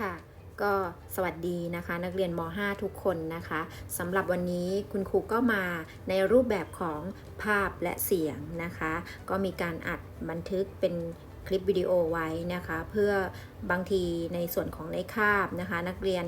ค่ะ ก็สวัสดีนะคะ นักเรียนม .5 ทุกคนนะคะสำหรับวันนี้คุณครูก็มาในรูปแบบของภาพและเสียงนะคะ ก็มีการอัดบันทึกเป็นคลิปวิดีโอไว้นะคะ เพื่อ บางทีในส่วนของในคาบนะคะ นักเรียน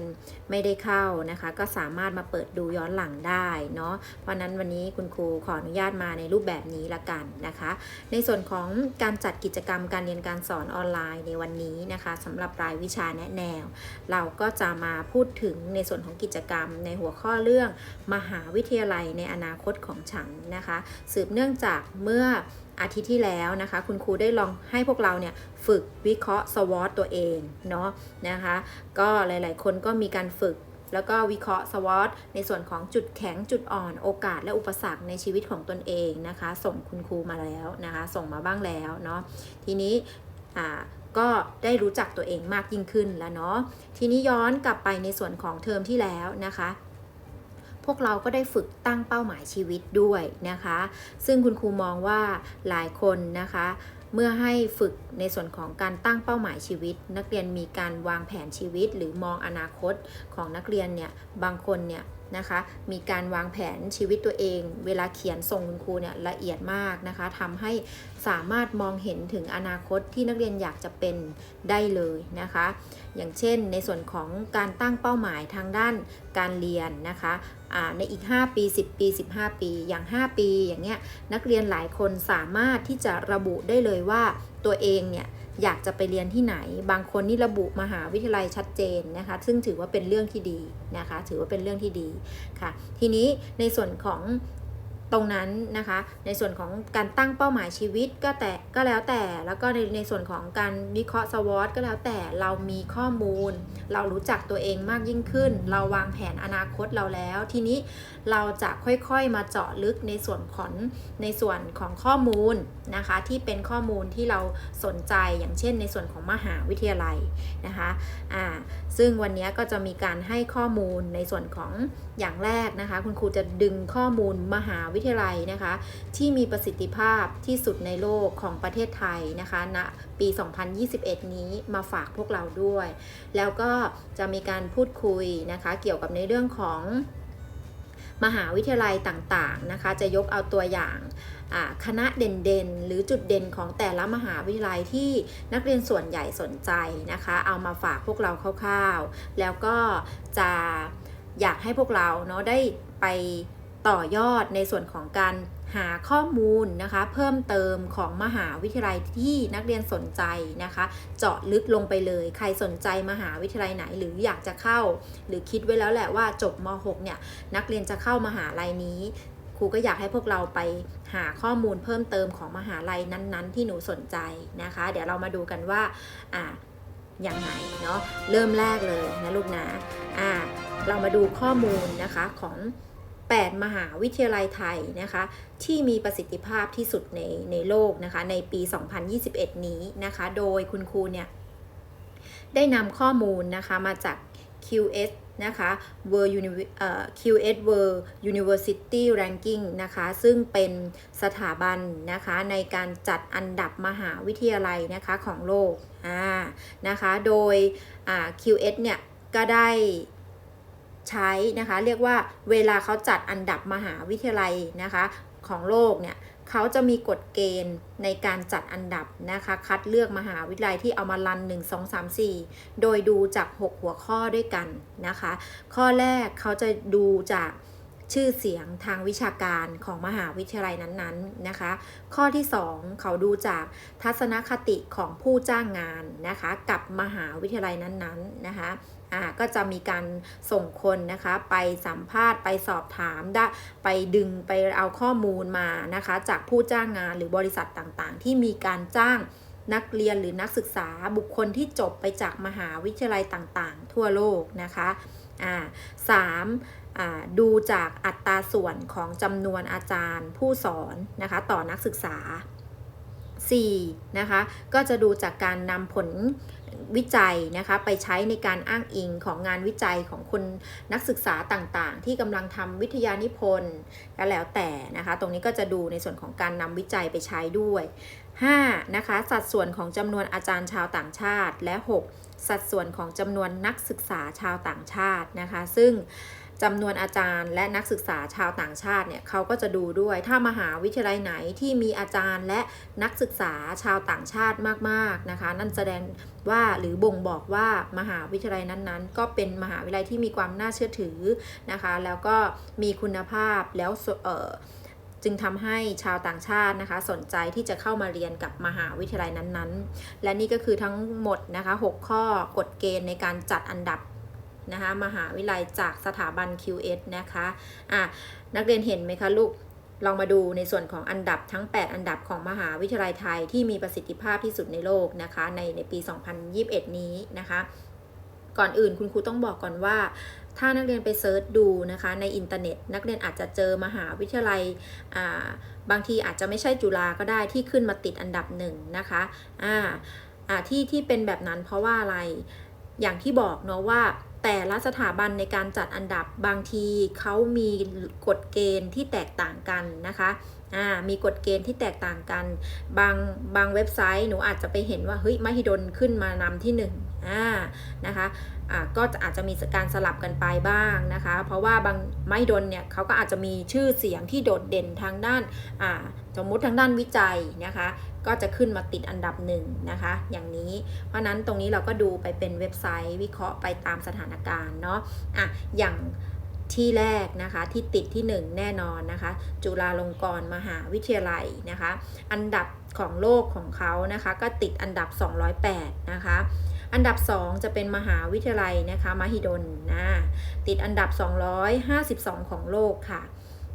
ไม่ได้เข้านะคะ ก็สามารถมาเปิดดูย้อนหลังได้เนาะเพราะนั้นวันนี้คุณครูขออนุญาตมาในรูปแบบนี้ละกันนะคะ ในส่วนของการจัดกิจกรรมการเรียนการสอนออนไลน์ในวันนี้นะคะสำหรับรายวิชาแนะแนว เราก็จะมาพูดถึงในส่วนของกิจกรรมในหัวข้อเรื่องมหาวิทยาลัยในอนาคตของฉันนะคะ สืบเนื่องจากเมื่ออาทิตย์ที่แล้วนะคะ คุณครูได้ลองให้พวกเราเนี่ย ฝึกวิเคราะห์สวอตตัวเองเนาะนะคะ ก็หลายๆ คนก็มีการฝึกแล้วก็วิเคราะห์สวอตในส่วนของจุดแข็งจุดอ่อนโอกาสและอุปสรรคในชีวิตของตนเองนะคะ ส่งคุณครูมาแล้วนะคะ ส่งมาบ้างแล้วเนาะทีนี้อ่าก็ได้รู้จักตัวเองมากยิ่งขึ้นแล้วเนาะทีนี้ย้อนกลับไปในส่วนของเทอมที่แล้วนะคะ พวกเราก็ได้ฝึกตั้งเป้าหมายชีวิตด้วยนะคะ ซึ่งคุณครูมองว่าหลายคนนะคะ เมื่อให้ฝึกในส่วนของการตั้งเป้าหมายชีวิต นักเรียนมีการวางแผนชีวิต หรือมองอนาคตของนักเรียนเนี่ยบางคนเนี่ยนะคะมีการวางแผนชีวิตตัวเอง เวลาเขียนส่งคุณครูเนี่ยละเอียดมากนะคะทำให้สามารถมองเห็นถึงอนาคตที่นักเรียนอยากจะเป็นได้เลยนะคะ อย่างเช่นในส่วนของการตั้งเป้าหมายทางด้านการเรียนนะคะ ในอีก 5 ปี 10 ปี 15 ปีอย่าง 5 ปีอย่างเงี้ยนักเรียนหลายคนสามารถที่จะระบุได้เลยว่าตัวเองเนี่ยอยากจะไปเรียนที่ไหน บางคนนี่ระบุมหาวิทยาลัยชัดเจนนะคะ ซึ่งถือว่าเป็นเรื่องที่ดีนะคะ ถือว่าเป็นเรื่องที่ดีค่ะ ทีนี้ในส่วนของ ตรงนั้นนะคะ ในส่วนของการตั้งเป้าหมายชีวิตก็แต่ก็แล้วแต่แล้วก็ในในส่วนของการวิเคราะห์สวอตก็แล้วแต่เรามีข้อมูล เรารู้จักตัวเองมากยิ่งขึ้น เราวางแผนอนาคตเราแล้ว ทีนี้เราจะค่อยๆมาเจาะลึกในส่วนของในส่วนของข้อมูลนะคะ ที่เป็นข้อมูลที่เราสนใจอย่างเช่น ในส่วนของมหาวิทยาลัยนะคะอ่า ซึ่งวันนี้ก็จะมีการให้ข้อมูลในส่วนของอย่างแรกนะคะ คุณครูจะดึงข้อมูลมหาวิทยาลัยนะคะ ที่มีประสิทธิภาพที่สุดในโลกของประเทศไทยนะคะณปี 2021 นี้มาฝากพวกเราด้วย แล้วก็จะมีการพูดคุยนะคะ เกี่ยวกับในเรื่องของมหาวิทยาลัยต่างๆนะคะ จะยกเอาตัวอย่าง คณะเด่นๆ หรือจุดเด่นของแต่ละมหาวิทยาลัยที่นักเรียนส่วนใหญ่สนใจนะคะ เอามาฝากพวกเราคร่าวๆ แล้วก็จะอยากให้พวกเราเนาะได้ไปต่อยอดในส่วนของการหาข้อมูลนะคะ เพิ่มเติมของมหาวิทยาลัยที่นักเรียนสนใจนะคะ เจาะลึกลงไปเลย ใครสนใจมหาวิทยาลัยไหน หรืออยากจะเข้า หรือคิดไว้แล้วแหละว่าจบม .6 เนี่ยนักเรียนจะเข้ามหาลัยนี้ ครูก็อยากให้พวกเราไปหาข้อมูลเพิ่มเติมของมหาลัยนั้นๆ ที่หนูสนใจนะคะ เดี๋ยวเรามาดูกันว่าอ่าอย่างไรเนาะเริ่มแรกเลยนะลูกนะอ่าเรามาดูข้อมูลนะคะของ 8 มหาวิทยาลัยไทยนะคะที่มีประสิทธิภาพที่สุดในในโลกนะคะในปี 2021 นี้นะคะ โดยคุณครูเนี่ยได้นำข้อมูลนะคะมาจาก QS นะคะ World Uni- QS World University Ranking นะคะ ซึ่งเป็นสถาบันนะคะในการจัดอันดับมหาวิทยาลัยนะคะของโลกอ่านะคะ โดย QS เนี่ยก็ได้ใช้นะคะ เรียกว่าเวลาเขาจัดอันดับมหาวิทยาลัยนะคะของโลกเนี่ย เขาจะมีกฎเกณฑ์ในการจัดอันดับนะคะ คัดเลือกมหาวิทยาลัยที่เอามารัน 1 2 3 4 โดยดูจาก 6 หัวข้อด้วยกันนะคะ ข้อแรกเขาจะดูจาก ชื่อเสียงทางวิชาการของมหาวิทยาลัยนั้นๆนะคะ ข้อที่ 2 เขาดูจากทัศนคติของผู้จ้างงานนะคะ กับมหาวิทยาลัยนั้นๆนะคะอ่าก็จะมีการส่งคนนะคะ ไปสัมภาษณ์ไปสอบถามได้ไปดึงไปเอาข้อมูลมานะคะ จากผู้จ้างงานหรือบริษัทต่างๆ ที่มีการจ้างนักเรียนหรือนักศึกษาบุคคลที่จบไปจากมหาวิทยาลัยต่างๆ ทั่วโลกนะคะอ่าสาม ดูจากอัตราส่วนของจำนวนอาจารย์ผู้สอนนะคะต่อนักศึกษา 4 นะคะก็จะดูจากการนำผลวิจัยนะคะไปใช้ในการอ้างอิงของงานวิจัยของคนนักศึกษาต่างๆ ที่กำลังทำวิทยานิพนธ์ก็แล้วแต่นะคะ ตรงนี้ก็จะดูในส่วนของการนำวิจัยไปใช้ด้วย 5. นะคะสัดส่วนของจำนวนอาจารย์ชาวต่างชาติ และ 6. สัดส่วนของจำนวนนักศึกษาชาวต่างชาตินะคะ ซึ่ง จำนวนอาจารย์และนักศึกษาชาวต่างชาติเนี่ยเขาก็จะดูด้วย ถ้ามหาวิทยาลัยไหนที่มีอาจารย์และนักศึกษาชาวต่างชาติมากๆนะคะ นั่นแสดงว่าหรือบ่งบอกว่ามหาวิทยาลัยนั้นๆ ก็เป็นมหาวิทยาลัยที่มีความน่าเชื่อถือนะคะ แล้วก็มีคุณภาพแล้วเออจึงทำให้ชาวต่างชาตินะคะ สนใจที่จะเข้ามาเรียนกับมหาวิทยาลัยนั้นๆ และนี่ก็คือทั้งหมดนะคะ 6 ข้อกฎเกณฑ์ในการจัดอันดับ นะคะมหาวิทยาลัยจากสถาบัน QS นะคะอะนักเรียนเห็นไหมคะลูกลองมาดูในส่วนของอันดับทั้ง 8 อันดับของมหาวิทยาลัยไทยที่มีประสิทธิภาพที่สุดในโลกนะคะ ในในปี 2021 นี้นะคะ ก่อนอื่นคุณครูต้องบอกก่อนว่า ถ้านักเรียนไปเซิร์ชดูนะคะในอินเทอร์เน็ต นักเรียนอาจจะเจอมหาวิทยาลัยอ่าบางทีอาจจะไม่ใช่จุฬาก็ได้ที่ขึ้นมาติดอันดับหนึ่งนะคะอ่าอ่าที่ที่เป็นแบบนั้นเพราะว่าอะไรอย่างที่บอกเนาะว่า แต่ละสถาบันในการจัดอันดับบางทีเขามีกฎเกณฑ์ที่แตกต่างกันนะคะมีกฎเกณฑ์ที่แตกต่างกัน บางบางเว็บไซต์หนูอาจจะไปเห็นว่าเฮ้ยมหิดลขึ้นมานำที่หนึ่งอ่านะคะอ่าก็จะอาจจะมีการสลับกันไปบ้างนะคะ เพราะว่าบางมหิดลเนี่ยเขาก็อาจจะมีชื่อเสียงที่โดดเด่นทางด้านอ่าสมมุติทางด้านวิจัยนะคะ ก็จะขึ้นมาติดอันดับหนึ่งนะคะ อย่างนี้ เพราะนั้นตรงนี้เราก็ดูไปเป็นเว็บไซต์วิเคราะห์ไปตามสถานการณ์เนาะอะอย่างที่แรกนะคะที่ติดที่ 1 แน่นอนนะคะ จุฬาลงกรณ์มหาวิทยาลัยนะคะ อันดับของโลกของเขานะคะ ก็ติดอันดับ 208 นะคะ อันดับ 2 จะเป็นมหาวิทยาลัยนะคะมหิดลนะติดอันดับ 252 ของโลกค่ะ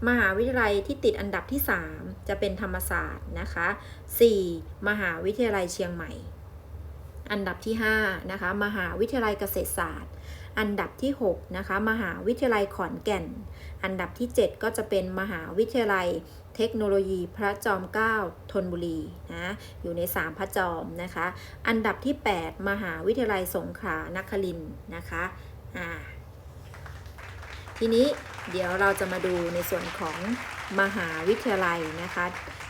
มหาวิทยาลัยที่ติดอันดับที่ 3 จะเป็นธรรมศาสตร์นะคะ 4. มหาวิทยาลัยเชียงใหม่ อันดับที่5นะคะมหาวิทยาลัยเกษตรศาสตร์ อันดับที่6นะคะมหาวิทยาลัยขอนแก่น อันดับที่ 7 ก็จะเป็นมหาวิทยาลัยเทคโนโลยีพระจอมเกล้าธนบุรีนะอยู่ใน 3 พระจอมนะคะ อันดับที่ 8 มหาวิทยาลัยสงขลานครินทร์นะคะอ่า ทีนี้เดี๋ยวเราจะมาดูในส่วนของมหาวิทยาลัยนะคะ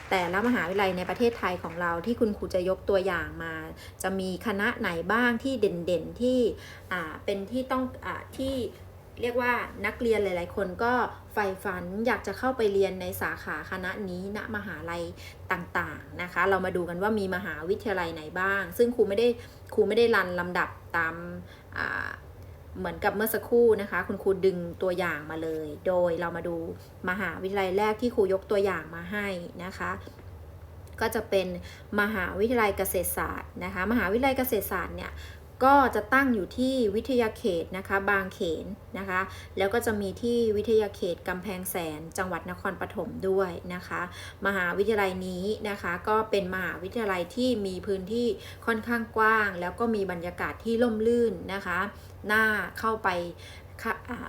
แต่ละมหาวิทยาลัยในประเทศไทยของเราที่คุณครูจะยกตัวอย่างมา จะมีคณะไหนบ้างที่เด่นๆที่เป็นที่ต้องอที่เรียกว่านักเรียนหลาย ๆ คนก็ใฝ่ฝันอยากจะเข้าไปเรียนในสาขาคณะนี้ณมหาลัยต่างๆนะคะ เรามาดูกันว่ามีมหาวิทยาลัยไหนบ้าง ซึ่งครูไม่ได้ครูไม่ได้รันลำดับตาม เหมือนกับเมื่อสักครู่นะคะ คุณครูดึงตัวอย่างมาเลย โดยเรามาดูมหาวิทยาลัยแรกที่ครูยกตัวอย่างมาให้นะคะ ก็จะเป็นมหาวิทยาลัยเกษตรศาสตร์นะคะ มหาวิทยาลัยเกษตรศาสตร์เนี่ย ก็จะตั้งอยู่ที่วิทยาเขตนะคะบางเขนนะคะ แล้วก็จะมีที่วิทยาเขตกำแพงแสนจังหวัดนครปฐมด้วยนะคะ มหาวิทยาลัยนี้นะคะก็เป็นมหาวิทยาลัยที่มีพื้นที่ค่อนข้างกว้าง แล้วก็มีบรรยากาศที่ร่มรื่นนะคะน่าเข้าไป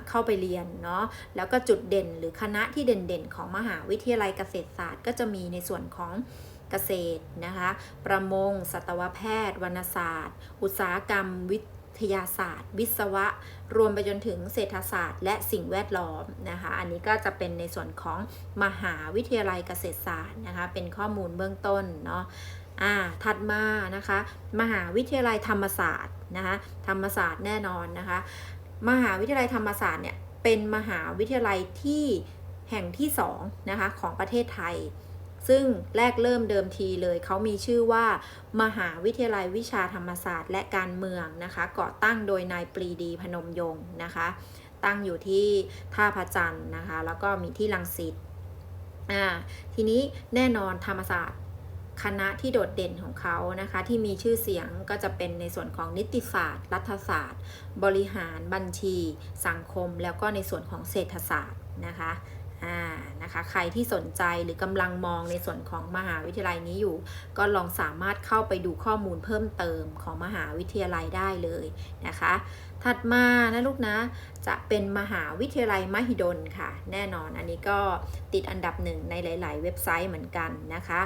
เข้าไปเรียนเนาะแล้วก็จุดเด่นหรือคณะที่เด่นๆ ของมหาวิทยาลัยเกษตรศาสตร์ ก็จะมีในส่วนของ เกษตรนะคะ ประมง สัตวแพทย์ วรรณศาสตร์ อุตสาหกรรมวิทยาศาสตร์ วิศวะ รวมไปจนถึงเศรษฐศาสตร์ และสิ่งแวดล้อมนะคะ อันนี้ก็จะเป็นในส่วนของมหาวิทยาลัยเกษตรศาสตร์นะคะ เป็นข้อมูลเบื้องต้นเนาะอ่าถัดมานะคะ มหาวิทยาลัยธรรมศาสตร์นะคะธรรมศาสตร์แน่นอนนะคะ มหาวิทยาลัยธรรมศาสตร์เนี่ยเป็นมหาวิทยาลัยที่แห่งที่2นะคะของประเทศไทย ซึ่งแรกเริ่มเดิมทีเลย เขามีชื่อว่า มหาวิทยาลัยวิชาธรรมศาสตร์ และการเมืองนะคะก่อตั้งโดยนายปรีดีพนมยงค์นะคะ ตั้งอยู่ที่ท่าพระจันทร์นะคะ แล้วก็มีที่ลังสิตอ่าทีนี้แน่นอนธรรมศาสตร์คณะที่โดดเด่นของเขานะคะ ที่มีชื่อเสียงก็จะเป็นในส่วนของนิติศาสตร์ รัฐศาสตร์ บริหารบัญชี สังคม แล้วก็ในส่วนของเศรษฐศาสตร์นะคะ อ่านะคะใครที่สนใจหรือกำลังมองในส่วนของมหาวิทยาลัยนี้อยู่ ก็ลองสามารถเข้าไปดูข้อมูลเพิ่มเติมของมหาวิทยาลัยได้เลยนะคะ ถัดมานะลูกนะจะเป็นมหาวิทยาลัยมหิดลค่ะ แน่นอนอันนี้ก็ติดอันดับหนึ่งในหลาย ๆ เว็บไซต์เหมือนกันนะคะ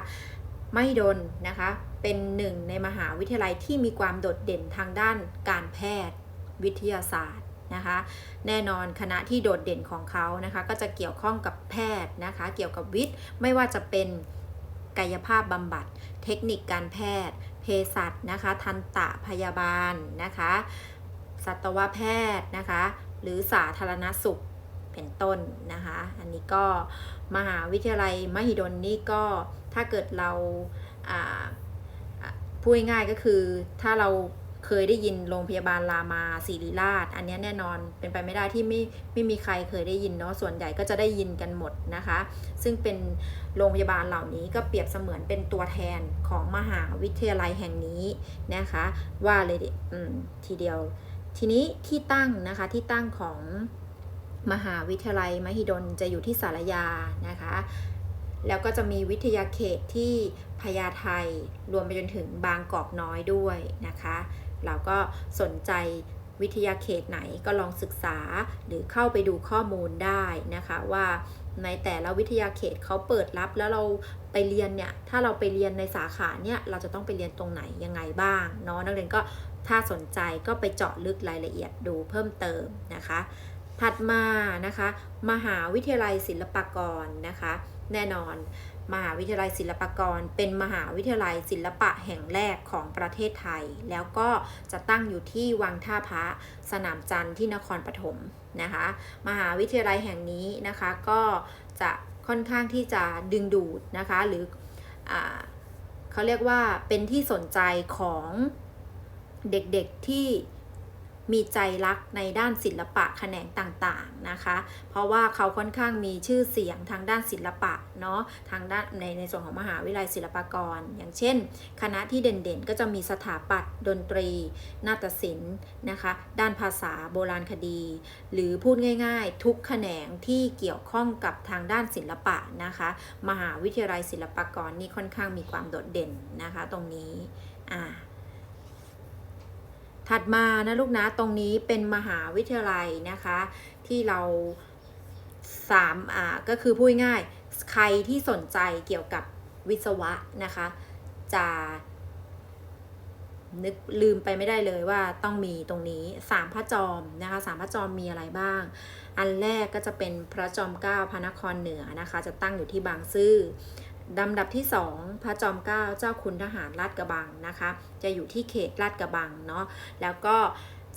มหิดลนะคะเป็นหนึ่งในมหาวิทยาลัยที่มีความโดดเด่นทางด้านการแพทย์วิทยาศาสตร์ นะคะ แน่นอนคณะที่โดดเด่นของเขานะคะ ก็จะเกี่ยวข้องกับแพทย์นะคะ เกี่ยวกับวิทย์ไม่ว่าจะเป็นกายภาพบำบัด เทคนิคการแพทย์ เภสัชนะคะ ทันตะพยาบาลนะคะ สัตวแพทย์นะคะ หรือสาธารณสุขเป็นต้นนะคะ อันนี้ก็มหาวิทยาลัยมหิดลนี่ก็ถ้าเกิดเราพูดง่ายก็คือถ้าเรา เคยได้ยินโรงพยาบาลรามาศิริราช อันนี้แน่นอนเป็นไปไม่ได้ที่ไม่ไม่มีใครเคยได้ยินเนาะส่วนใหญ่ก็จะได้ยินกันหมดนะคะ ซึ่งเป็นโรงพยาบาลเหล่านี้ก็เปรียบเสมือนเป็นตัวแทนของมหาวิทยาลัยแห่งนี้นะคะ ว่าเลยทีเดียว ทีนี้ที่ตั้งนะคะที่ตั้งของมหาวิทยาลัยมหิดลจะอยู่ที่สารยานะคะแล้วก็จะมีวิทยาเขตที่พญาไทรวมไปจนถึงบางกอกน้อยด้วยนะคะ เราก็สนใจวิทยาเขตไหนก็ลองศึกษาหรือเข้าไปดูข้อมูลได้นะคะว่าในแต่ละวิทยาเขตเขาเปิดรับแล้วเราไปเรียนเนี่ย ถ้าเราไปเรียนในสาขาเนี่ยเราจะต้องไปเรียนตรงไหนยังไงบ้างเนาะนักเรียนก็ถ้าสนใจก็ไปเจาะลึกรายละเอียดดูเพิ่มเติมนะคะ ถัดมานะคะ มหาวิทยาลัยศิลปากรนะคะ แน่นอน มหาวิทยาลัยศิลปากร เป็นมหาวิทยาลัยศิลปะแห่งแรกของประเทศไทย แล้วก็จะตั้งอยู่ที่วังท่าพระสนามจันทร์ที่นครปฐมนะคะ มหาวิทยาลัยแห่งนี้นะคะก็จะค่อนข้างที่จะดึงดูดนะคะหรืออเขาเรียกว่าเป็นที่สนใจของเด็กๆที่ มีใจรักในด้านศิลปะแขนงต่างๆนะคะ เพราะว่าเขาค่อนข้างมีชื่อเสียงทางด้านศิลปะเนาะทางด้านในในส่วนของมหาวิทยาลัยศิลปากร อย่างเช่น คณะที่เด่นๆ ก็จะมีสถาปัตย์ดนตรี นาฏศิลป์นะคะด้านภาษาโบราณคดี หรือพูดง่าย ๆ ทุกแขนงที่เกี่ยวข้องกับทางด้านศิลปะนะคะ มหาวิทยาลัยศิลปากรนี่ค่อนข้างมีความโดดเด่นนะคะ ตรงนี้อ่า ถัดมานะลูกนะตรงนี้เป็นมหาวิทยาลัยนะคะ ที่เราสามอ่าก็คือพูดง่ายใครที่สนใจเกี่ยวกับวิศวะนะคะ จะ นึกลืมไปไม่ได้เลยว่าต้องมีตรงนี้สามพระจอมนะคะสามพระจอมมีอะไรบ้าง อันแรกก็จะเป็นพระจอมเกล้าพระนครเหนือนะคะ จะตั้งอยู่ที่บางซื่อ ลำดับที่ 2 พระจอมเกล้าเจ้าคุณทหารลาดกระบังนะคะ จะอยู่ที่เขตลาดกระบังเนาะแล้วก็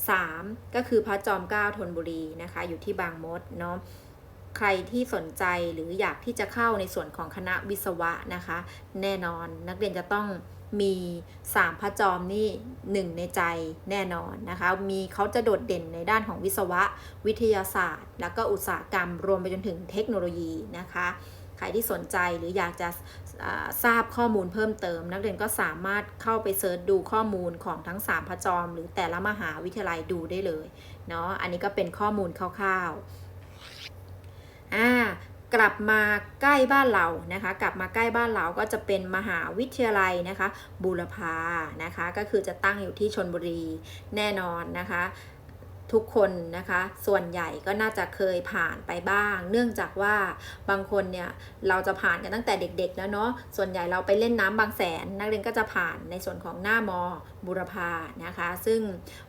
3 ก็คือพระจอมเกล้าธนบุรีนะคะ อยู่ที่บางมดเนาะใครที่สนใจหรืออยากที่จะเข้าในส่วนของคณะวิศวะนะคะ แน่นอนนักเรียนจะต้องมี3พระจอมนี่หนึ่งในใจแน่นอนนะคะ มีเขาจะโดดเด่นในด้านของวิศวะ วิทยาศาสตร์ แล้วก็อุตสาหกรรมรวมไปจนถึงเทคโนโลยีนะคะ ใครที่สนใจหรืออยากจะทราบข้อมูลเพิ่มเติม นักเรียนก็สามารถเข้าไปเซิร์ชดูข้อมูลของทั้ง 3 พระจอม หรือแต่ละมหาวิทยาลัยดูได้เลยเนาะอันนี้ก็เป็นข้อมูลคร่าวๆอ่ากลับมาใกล้บ้านเรานะคะ กลับมาใกล้บ้านเราก็จะเป็นมหาวิทยาลัยนะคะบูรพานะคะ ก็คือจะตั้งอยู่ที่ชนบุรีแน่นอนนะคะ ทุกคนนะคะ ส่วนใหญ่ก็น่าจะเคยผ่านไปบ้าง เนื่องจากว่าบางคนเนี่ยเราจะผ่านกันตั้งแต่เด็กๆแล้วเนาะส่วนใหญ่เราไปเล่นน้ำบางแสน นักเรียนก็จะผ่านในส่วนของหน้ามอบุรพานะคะ ซึ่ง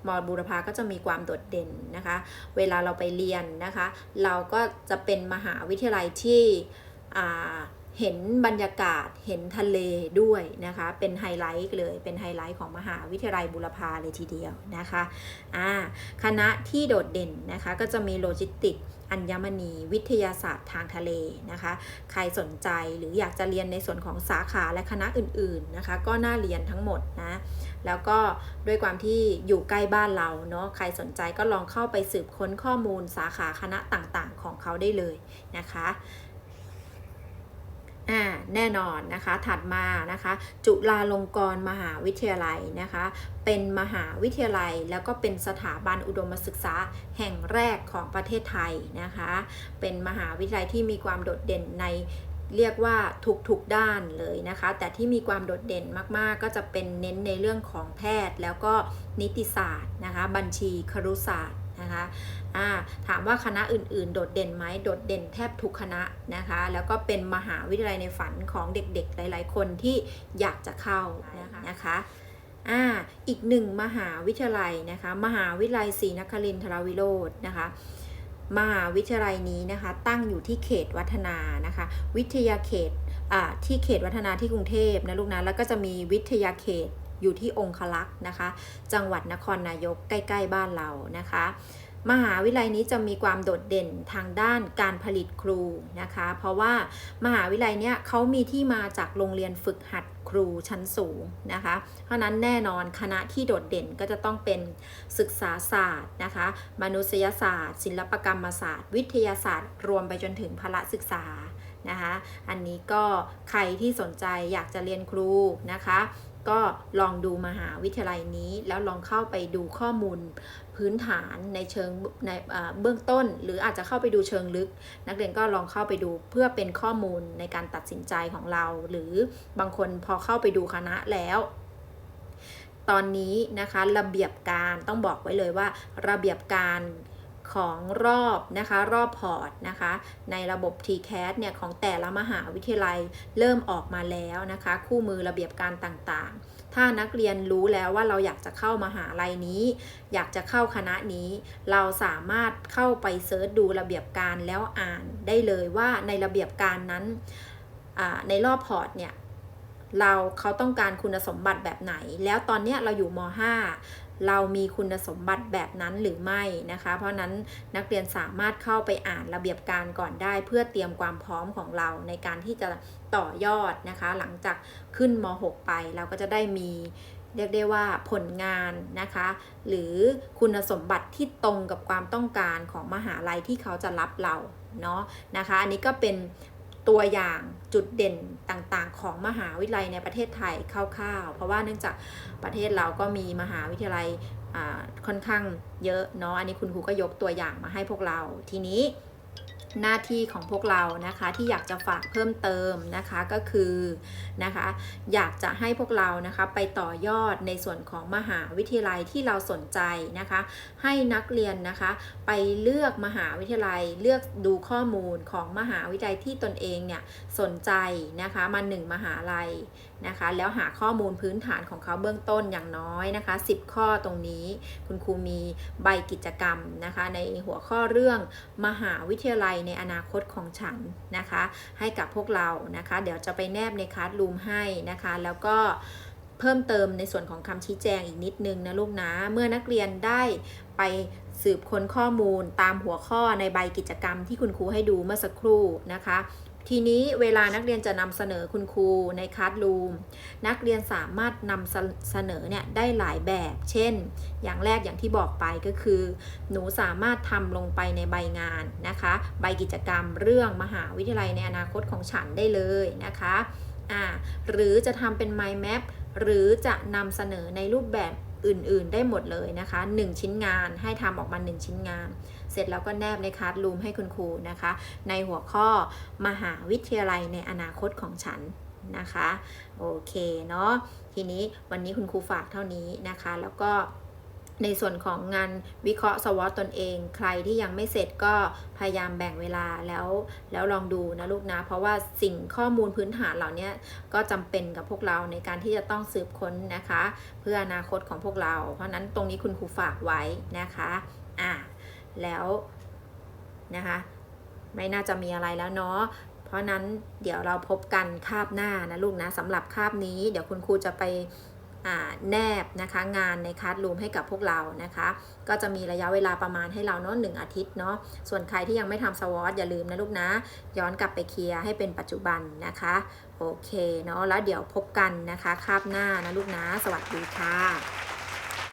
มอบุรพาก็จะมีความโดดเด่นนะคะ เวลาเราไปเรียนนะคะ เราก็จะเป็นมหาวิทยาลัยที่อ่า เห็นบรรยากาศเห็นทะเลด้วยนะคะ เป็นไฮไลท์เลยเป็นไฮไลท์ของมหาวิทยาลัยบุรพาเลยทีเดียวนะคะอ่าคณะที่โดดเด่นนะคะก็จะมีโลจิสติกส์อัญมณีวิทยาศาสตร์ทางทะเลนะคะ ใครสนใจหรืออยากจะเรียนในส่วนของสาขาและคณะอื่นๆนะคะ ก็น่าเรียนทั้งหมดนะ แล้วก็ด้วยความที่อยู่ใกล้บ้านเราเนาะ ใครสนใจก็ลองเข้าไปสืบค้นข้อมูลสาขาคณะต่างๆ ของเขาได้เลยนะคะ อ่าแน่นอนนะคะถัดมานะคะ จุฬาลงกรณ์มหาวิทยาลัยนะคะ เป็นมหาวิทยาลัยแล้วก็เป็นสถาบันอุดมศึกษาแห่งแรกของประเทศไทยนะคะ เป็นมหาวิทยาลัยที่มีความโดดเด่นในเรียกว่าทุกๆด้านเลยนะคะ แต่ที่มีความโดดเด่นมากๆ ก็จะเป็นเน้นในเรื่องของแพทย์ แล้วก็นิติศาสตร์นะคะ บัญชีครุศาสตร์ นะคะาถามว่าคณะอื่นๆ โดดเด่นไหมโดดเด่นแทบทุกคณะนะคะ แล้วก็เป็นมหาวิทยาลัยในฝันของเด็กๆ หลายๆ คนที่อยากจะเข้านะคะนะคะอ่าอีกหนึ่งมหาวิทยาลัยนะคะ มหาวิทยาลัยศรีนครินทรวิโรจน์นะคะมหาวิทยาลัยนี้นะคะตั้งอยู่ที่เขตวัฒนานะคะ วิทยาเขตที่เขตวัฒนาที่กรุงเทพนะลูกนะแล้วก็จะมีวิทยาเขต อยู่ที่องคลักษ์นะคะ จังหวัดนครนายกใกล้ ๆ บ้านเรานะคะ มหาวิทยาลัยนี้จะมีความโดดเด่นทางด้านการผลิตครูนะคะ เพราะว่ามหาวิทยาลัยเนี้ยเขามีที่มาจากโรงเรียนฝึกหัดครูชั้นสูงนะคะ เพราะนั้นแน่นอนคณะที่โดดเด่นก็จะต้องเป็นศึกษาศาสตร์นะคะ มนุษยศาสตร์ ศิลปกรรมศาสตร์ วิทยาศาสตร์ รวมไปจนถึงพละศึกษานะคะ อันนี้ก็ใครที่สนใจอยากจะเรียนครูนะคะ ก็ลองดูมหาวิทยาลัยนี้ แล้วลองเข้าไปดูข้อมูลพื้นฐานในเชิงในเบื้องต้น หรืออาจจะเข้าไปดูเชิงลึก นักเรียนก็ลองเข้าไปดูเพื่อเป็นข้อมูลในการตัดสินใจของเรา หรือบางคนพอเข้าไปดูคณะแล้วตอนนี้นะคะระเบียบการต้องบอกไว้เลยว่า ระเบียบการ ของรอบนะคะ รอบพอร์ตนะคะ ในระบบ TCAS เนี่ยของแต่ละมหาวิทยาลัยเริ่มออกมาแล้วนะคะ คู่มือระเบียบการต่างๆ ถ้านักเรียนรู้แล้วว่าเราอยากจะเข้ามหาลัยนี้ อยากจะเข้าคณะนี้ เราสามารถเข้าไปเซิร์ชดูระเบียบการแล้วอ่านได้เลยว่าในระเบียบการนั้นในรอบพอร์ตเนี่ยเราเขาต้องการคุณสมบัติแบบไหน แล้วตอนเนี้ยเราอยู่ม .5 เรามีคุณสมบัติแบบนั้นหรือไม่นะคะ เพราะนั้นนักเรียนสามารถเข้าไปอ่านระเบียบการก่อนได้ เพื่อเตรียมความพร้อมของเราในการที่จะต่อยอดนะคะ หลังจากขึ้นม .6 ไปเราก็จะได้มีเรียกได้ว่าผลงานนะคะ หรือคุณสมบัติที่ตรงกับความต้องการของมหาลัยที่เขาจะรับเราเนาะนะคะ อันนี้ก็เป็น ตัวอย่างจุดเด่นต่างๆ ของมหาวิทยาลัยในประเทศไทยคร่าวๆ เพราะว่าเนื่องจากประเทศเราก็มีมหาวิทยาลัยค่อนข้างเยอะเนาะ อันนี้คุณครูก็ยกตัวอย่างมาให้พวกเรา ทีนี้ หน้าที่ของพวกเรานะคะที่อยากจะฝากเพิ่มเติมนะคะก็คือนะคะอยากจะให้พวกเรานะคะไปต่อยอดในส่วนของมหาวิทยาลัยที่เราสนใจนะคะ ให้นักเรียนนะคะไปเลือกมหาวิทยาลัยเลือกดูข้อมูลของมหาวิทยาลัยที่ตนเองเนี่ยสนใจนะคะมาหนึ่งมหาลัย นะคะ แล้วหาข้อมูลพื้นฐานของเขาเบื้องต้นอย่างน้อยนะคะ 10 ข้อตรงนี้ คุณครูมีใบกิจกรรมนะคะ ในหัวข้อเรื่องมหาวิทยาลัยในอนาคตของฉันนะคะ ให้กับพวกเรานะคะ เดี๋ยวจะไปแนบในคัสรูมให้นะคะ แล้วก็เพิ่มเติมในส่วนของคำชี้แจงอีกนิดนึงนะลูกนะ เมื่อนักเรียนได้ไปสืบค้นข้อมูลตามหัวข้อในใบกิจกรรมที่คุณครูให้ดูเมื่อสักครู่นะคะ ทีนี้เวลานักเรียนจะนำเสนอคุณครูในคัสรูมนักเรียนสามารถนำเสนอเนี่ยได้หลายแบบ เช่น อย่างแรกอย่างที่บอกไปก็คือ หนูสามารถทำลงไปในใบงานนะคะ ใบกิจกรรมเรื่องมหาวิทยาลัยในอนาคตของฉันได้เลยนะคะอ่าหรือจะทำเป็น mind map หรือจะนำเสนอในรูปแบบอื่นๆ ได้หมดเลยนะคะ 1 ชิ้นงานให้ทำออกมา 1 ชิ้นงาน เสร็จแล้วก็แนบในคัสรูมให้คุณครูนะคะ ในหัวข้อมหาวิทยาลัยในอนาคตของฉันนะคะ โอเคเนาะทีนี้วันนี้คุณครูฝากเท่านี้นะคะ แล้วก็ในส่วนของงานวิเคราะห์สวอตตนเอง ใครที่ยังไม่เสร็จก็พยายามแบ่งเวลาแล้วแล้วลองดูนะลูกนะ เพราะว่าสิ่งข้อมูลพื้นฐานเหล่านี้ก็จำเป็นกับพวกเราในการที่จะต้องสืบค้นนะคะ เพื่ออนาคตของพวกเรา เพราะนั้นตรงนี้คุณครูฝากไว้นะคะอ่า แล้วนะคะไม่น่าจะมีอะไรแล้วเนาะเพราะนั้นเดี๋ยวเราพบกันคาบหน้านะลูกนะสำหรับคาบนี้เดี๋ยวคุณครูจะไปแนบนะคะงานในคัสรูมให้กับพวกเรานะคะ ก็จะมีระยะเวลาประมาณให้เราเนาะหนึ่งอาทิตย์เนาะส่วนใครที่ยังไม่ทำสวอตอย่าลืมนะลูกนะ ย้อนกลับไปเคลียร์ให้เป็นปัจจุบันนะคะ โอเคเนาะแล้วเดี๋ยวพบกันนะคะ คาบหน้านะลูกนะ สวัสดีค่ะ